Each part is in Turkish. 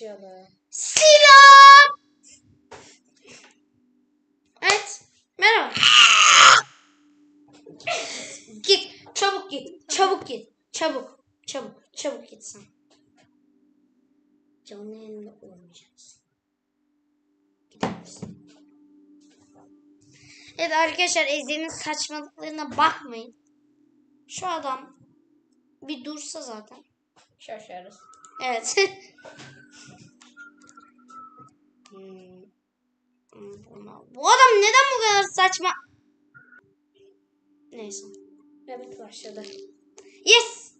başlayalım. Selam. Evet. Merhaba. git. Çabuk git. Çabuk git. Çabuk. Çabuk. Çabuk git sen. Canlı yayında olmayacaksın. Gider misin? Evet arkadaşlar Ezgi'nin saçmalıklarına bakmayın. Şu adam bir dursa zaten. Şaşarız. Evet. Hmm. Bu adam neden bu kadar saçma? Neyse. Evet başladı. Yes!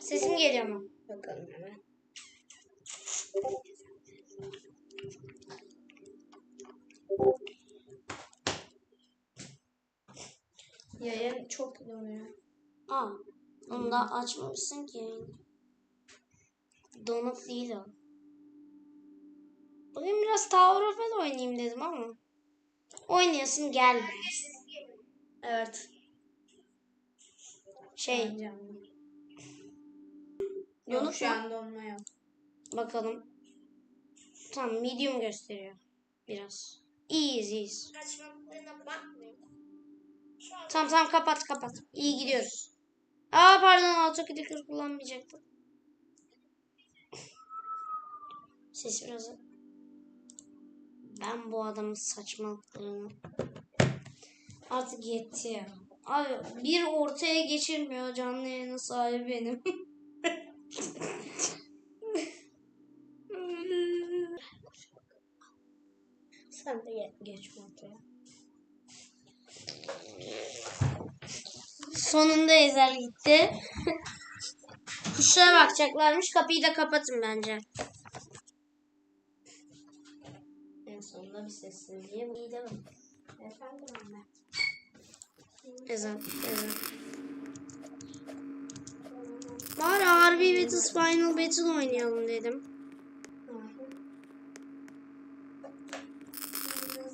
Sesim geliyor mu? Bakalım hemen. Yayın çok donuyor. Aa, onu da açmamışsın ki yayını. Donuk değil o. Bugün biraz Tower of Hell oynayayım dedim ama. Oynayasın geldi. Evet. Şey, Yok şu an donma yok. bakalım. Tamam, medium gösteriyor. Biraz. İyiyiz, iyiyiz. Tamam tamam kapat kapat. İyi gidiyoruz. Aa pardon autoclicker kullanmayacaktım. Ses biraz... Ben bu adamın saçmalıklarını... Artık yetti ya. Abi bir ortaya geçirmiyor canlı yayının sahibi benim. Sen de ge- geç ortaya. Sonunda Ezel gitti. Kuşlara bakacaklarmış. Kapıyı da kapatın bence. En sonunda bir sessizliğe iyi değil mi? Efendim anne. Ezel, Ezel. Bari Harvey Battles Final Battle oynayalım dedim.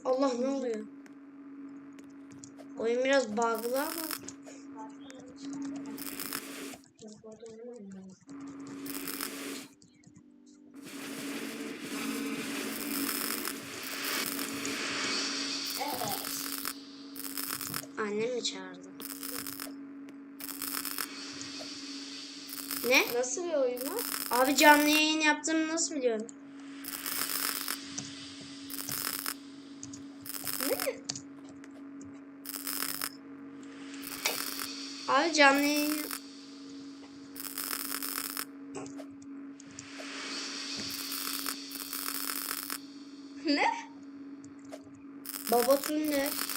Allah ne oluyor? Oyun biraz bug'lı ama. Annem mi çağırdı? Ne? Nasıl bir oyun? Abi canlı yayın yaptığımı nasıl biliyorsun? Ne? Abi canlı yayın... Ne? Baba. Oo.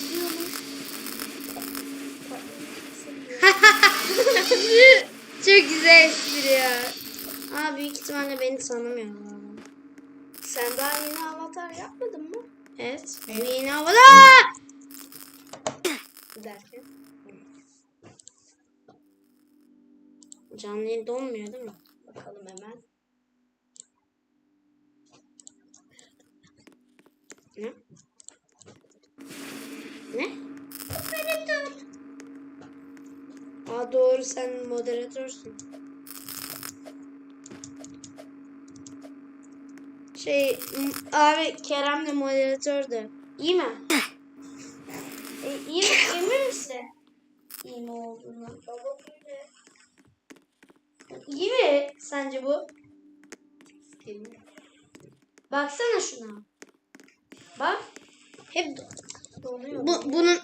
Çok güzel espri ya. Aa büyük ihtimalle beni tanımıyor. bu adam. Sen daha yeni avatar yapmadın mı? Evet. Bu yeni havada. Derken. Canlı yayın donmuyor değil mi? Bakalım hemen. Ne? Ne? Moderatör. Aa doğru sen moderatörsün. Şey abi Kerem de moderatördü. İyi mi? e, iyi mi? Emin misin? İyi mi olduğunu? İyi mi sence bu? Baksana şuna. Bak. Hep. Bu, bunun...